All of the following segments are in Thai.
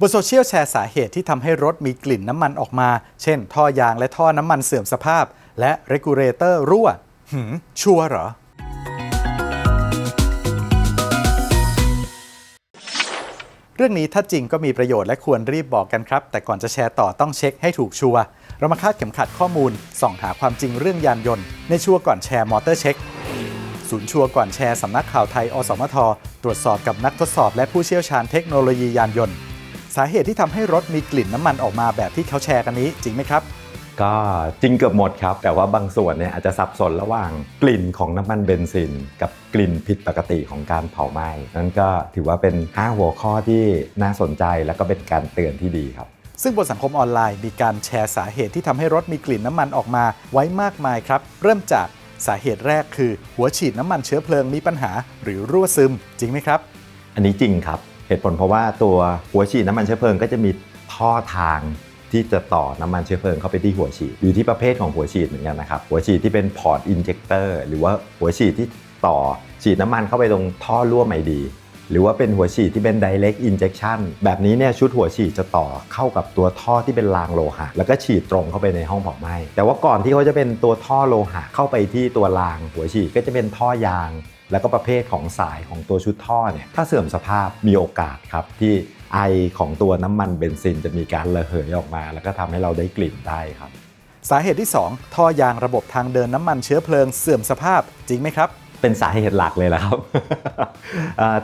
บนโซเชียลแชร์สาเหตุที่ทำให้รถมีกลิ่นน้ำมันออกมา เช่น ท่อยางและท่อน้ำมันเสื่อมสภาพ และเรกูเลเตอร์รั่ว หืม ชัวร์เหรอ เรื่องนี้ถ้าจริงก็มีประโยชน์และควรรีบบอกกันครับ แต่ก่อนจะแชร์ต่อต้องเช็คให้ถูกชัวร์เรามาคาดเข็มขัดข้อมูล ส่องหาความจริงเรื่องยานยนต์ ในชัวร์ก่อนแชร์มอเตอร์เช็คศูนย์ชัวร์ก่อนแชร์สำนักข่าวไทย อสมท ตรวจสอบกับนักทดสอบและผู้เชี่ยวชาญเทคโนโลยียานยนต์ สาเหตุที่ทำให้รถมีกลิ่นน้ำมันออกมาแบบที่เขาแชร์กันนี้จริงไหมครับ ก็จริงเกือบหมดครับ แต่ว่าบางส่วนเนี่ยอาจจะสับสนระหว่างกลิ่นของน้ำมันเบนซิน กับกลิ่นผิดปกติของการเผาไหม้นั่นก็ถือว่าเป็น 5 หัวข้อที่น่าสนใจแล้วก็เป็นการเตือนที่ดีครับซึ่งบนสังคมออนไลน์มีการแชร์สาเหตุที่ทำให้รถมีกลิ่นน้ำมันออกมาไว้มากมายครับ เริ่มจากสาเหตุแรกคือ หัวฉีดน้ำมันเชื้อเพลิงมีปัญหาหรือรั่วซึมจริงไหมครับ อันนี้จริงครับ เหตุผลเพราะว่าตัวหัวฉีดน้ำมันเชื้อเพลิงก็จะมีท่อทางที่จะต่อน้ำมันเชื้อเพลิงเข้าไปที่หัวฉีดอยู่ที่ประเภทของหัวฉีดเหมือนกันนะครับหัวฉีดที่เป็นพอร์ตอินเจคเตอร์หรือว่าหัวฉีดที่ต่อฉีดน้ำมันเข้าไปตรงท่อรั่วไม่ดี หรือว่าเป็นหัวฉีดที่เป็น direct injection แบบนี้เนี่ยชุดหัวฉีดจะต่อเข้ากับตัวท่อที่เป็นรางโลหะ แล้วก็ฉีดตรงเข้าไปในห้องเผาไหม้แต่ว่าก่อนที่เขาจะเป็นตัวท่อโลหะเข้าไปที่ตัวรางหัวฉีดก็จะเป็นท่อยาง แล้วก็ประเภทของสายของตัวชุดท่อเนี่ยถ้าเสื่อมสภาพมีโอกาสครับที่ไอของตัวน้ำมันเบนซินจะมีการระเหยออกมา แล้วก็ทำให้เราได้กลิ่นได้ครับ สาเหตุที่ 2 ท่อยางระบบทางเดินน้ำมันเชื้อเพลิงเสื่อมสภาพจริงไหมครับ เป็นสาเหตุหลักเลยแหละครับ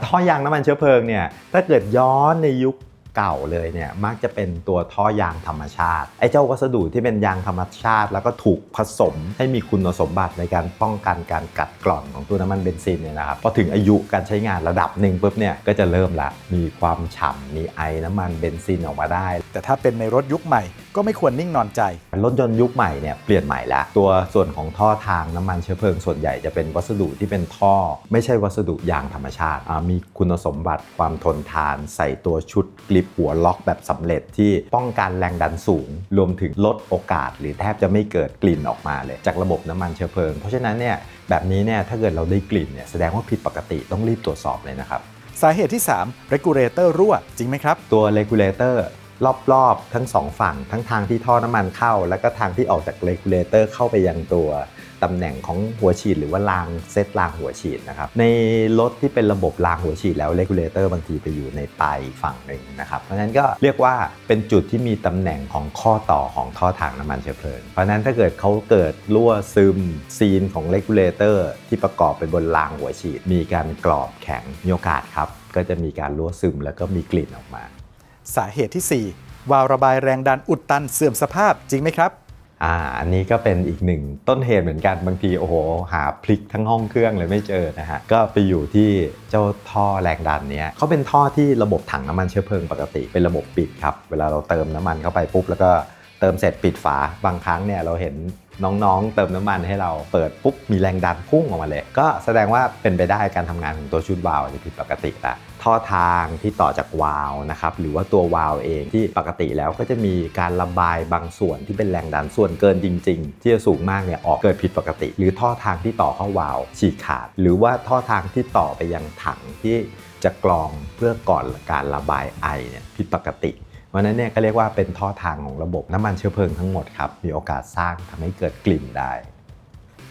ท่อยางน้ำมันเชื้อเพลิงเนี่ยถ้าเกิดย้อนในยุคเก่าเลยเนี่ยมักจะเป็นตัวท่อยางธรรมชาติไอ้เจ้าวัสดุที่เป็นยางธรรมชาติ แล้วก็ถูกผสมให้มีคุณสมบัติในการป้องกันการกัดกร่อนของตัวน้ำมันเบนซินเนี่ยนะครับพอถึงอายุการใช้งานระดับหนึ่งปุ๊บเนี่ยก็จะเริ่มละมีความฉ่ำมีไอน้ำมันเบนซินออกมาได้ แต่ถ้าเป็นในรถยุคใหม่ ก็ไม่ควรนิ่งนอนใจ รถยนต์ยุคใหม่เนี่ยเปลี่ยนใหม่แล้ว ตัวส่วนของท่อทางน้ำมันเชื้อเพลิงส่วนใหญ่จะเป็นวัสดุที่เป็นท่อ ไม่ใช่วัสดุยางธรรมชาติอ่ามีคุณสมบัติความทนทาน ใส่ตัวชุดกลิปหัวล็อกแบบสำเร็จที่ป้องกันแรงดันสูง รวมถึงลดโอกาส หรือแทบจะไม่เกิดกลิ่นออกมาเลย จากระบบน้ำมันเชื้อเพลิง เพราะฉะนั้นเนี่ยแบบนี้เนี่ยถ้าเกิดเราได้กลิ่นเนี่ยแสดงว่าผิดปกติต้องรีบตรวจสอบเลยนะครับสาเหตุที่ 3 regulator รั่ว จริงไหมครับ ตัว regulator รอบๆ ทั้งสองฝั่ง ทั้งทางที่ท่อน้ำมันเข้า แล้วก็ทางที่ออกจาก regulator เข้าไปยังตัวตำแหน่งของหัวฉีดหรือว่ารางเซตรางหัวฉีดนะครับในรถที่เป็นระบบรางหัวฉีดแล้ว regulator บางทีไปอยู่ในปลายฝั่งหนึ่งนะครับเพราะฉะนั้นก็เรียกว่าเป็นจุดที่มีตำแหน่งของข้อต่อของท่อทางน้ำมันเชื้อเพลิง เพราะฉะนั้นถ้าเกิดเขาเกิดรั่วซึมซีนของ regulator ที่ประกอบไปบนรางหัวฉีด มีการกรอบแข็งมีโอกาสครับก็จะมีการรั่วซึมแล้วก็มีกลิ่นออกมา สาเหตุที่ 4 วาล์วระบายแรงดันอุดตันเสื่อมสภาพจริงไหมครับอ่าอันนี้ก็เป็นอีกหนึ่งต้นเหตุเหมือนกันบางทีโอ้โหหาพลิกทั้งห้องเครื่องเลยไม่เจอนะฮะก็ไปอยู่ที่เจ้าท่อแรงดันเนี้ยเขาเป็นท่อที่ระบบถังน้ำมันเชื้อเพลิงปกติเป็นระบบปิดครับเวลาเราเติมน้ำมันเข้าไปปุ๊บแล้วก็เติมเสร็จปิดฝาบางครั้งเนี่ยเราเห็น น้องๆ เติมน้ำมันให้เราเปิดปุ๊บมีแรงดันพุ่งออกมาเลย ก็แสดงว่าเป็นไปได้การทำงานของตัวชุดวาล์วที่ผิดปกติละท่อทางที่ต่อจากวาล์วนะครับหรือว่าตัววาล์วเองที่ปกติแล้วก็จะมีการระบายบางส่วนที่เป็นแรงดันส่วนเกินจริง ๆ ที่จะสูงมากเนี่ยออกเกิดผิดปกติ หรือท่อทางที่ต่อเข้าวาล์วฉีกขาด หรือว่าท่อทางที่ต่อไปยังถังที่จะกรองเพื่อก่อนการระบายไอเนี่ยผิดปกติ เพราะฉะนั้นเนี่ยก็เรียกว่าเป็นท่อทางของระบบน้ำมันเชื้อเพลิงทั้งหมดครับมีโอกาสสร้างทำให้เกิดกลิ่นได้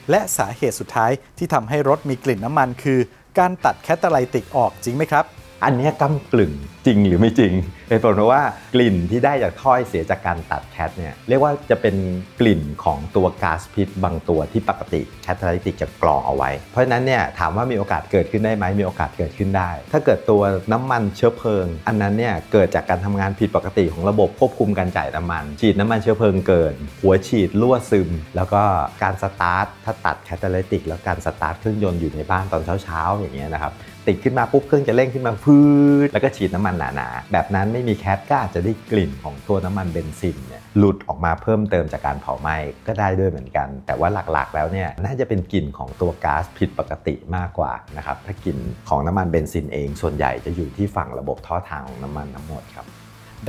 และสาเหตุสุดท้ายที่ทำให้รถมีกลิ่นน้ำมันคือ การตัดแคตตาไลติกออกจริงไหมครับ อันเนี้ยก้ากลึ่งจริงหรือไม่จริงเหตุผลเพราะว่ากลิ่นที่ได้จากถ้อยเสียจากการตัดแคทเนี่ยเรียกว่าจะเป็นกลิ่นของตัวก๊าซพิษบางตัวที่ปกติแคตาลิติกจะกรองเอาไว้ เพราะฉะนั้นเนี่ยถามว่ามีโอกาสเกิดขึ้นได้ไหมมีโอกาสเกิดขึ้นได้ ถ้าเกิดตัวน้ำมันเชื้อเพลิง อันนั้นเนี่ยเกิดจากการทำงานผิดปกติของระบบควบคุมการจ่ายน้ำมัน ฉีดน้ำมันเชื้อเพลิงเกิน หัวฉีดรั่วซึม แล้วก็การสตาร์ทถ้าตัดแคตาลิติกแล้วการสตาร์ทเครื่องยนต์อยู่ในบ้านตอนเช้าๆอย่างเงี้ยนะครับติดขึ้นมาปุ๊บเครื่องจะเร่งขึ้นมาฟืดแล้วก็ฉีดน้ำมันหนาๆแบบนั้นไม่มีแคทก็อาจจะได้กลิ่นของตัวน้ำมันเบนซินเนี่ยหลุดออกมาเพิ่มเติมจากการเผาไหม้ก็ได้ด้วยเหมือนกัน แต่ว่าหลักๆ แล้วเนี่ยน่าจะเป็นกลิ่นของตัวก๊าซผิดปกติมากกว่านะครับถ้ากลิ่นของน้ำมันเบนซินเอง ส่วนใหญ่จะอยู่ที่ฝั่งระบบท่อทางของน้ำมันทั้งหมดครับ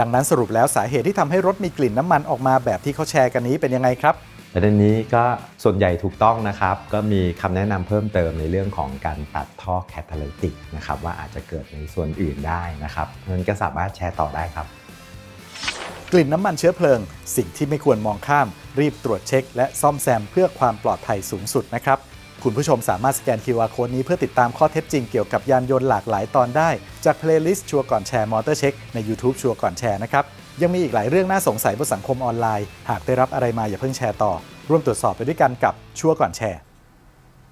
ดังนั้นสรุปแล้วสาเหตุที่ทำให้รถมีกลิ่นน้ำมันออกมาแบบที่เขาแชร์กันนี้เป็นยังไงครับ ประเด็นนี้ก็ส่วนใหญ่ถูกต้องนะครับ ก็มีคำแนะนำเพิ่มเติมในเรื่องของการตัดท่อแคตาลิติกนะครับว่าอาจจะเกิดในส่วนอื่นได้นะครับเพราะฉะนั้นก็สามารถแชร์ต่อได้ครับ กลิ่นน้ำมันเชื้อเพลิง สิ่งที่ไม่ควรมองข้าม รีบตรวจเช็ค และซ่อมแซมเพื่อความปลอดภัยสูงสุดนะครับ คุณผู้ชมสามารถสแกน QR Code นี้เพื่อติดตามข้อเท็จจริงเกี่ยวกับยานยนต์หลากหลายตอนได้ จากเพลย์ลิสต์ชัวร์ก่อนแชร์มอเตอร์เช็คใน YouTube ชัวร์ก่อนแชร์นะครับ ยังมีอีกหลายเรื่องน่าสงสัยบนสังคมออนไลน์ หากได้รับอะไรมาอย่าเพิ่งแชร์ต่อ ร่วมตรวจสอบไปด้วยกันกับชัวร์ก่อนแชร์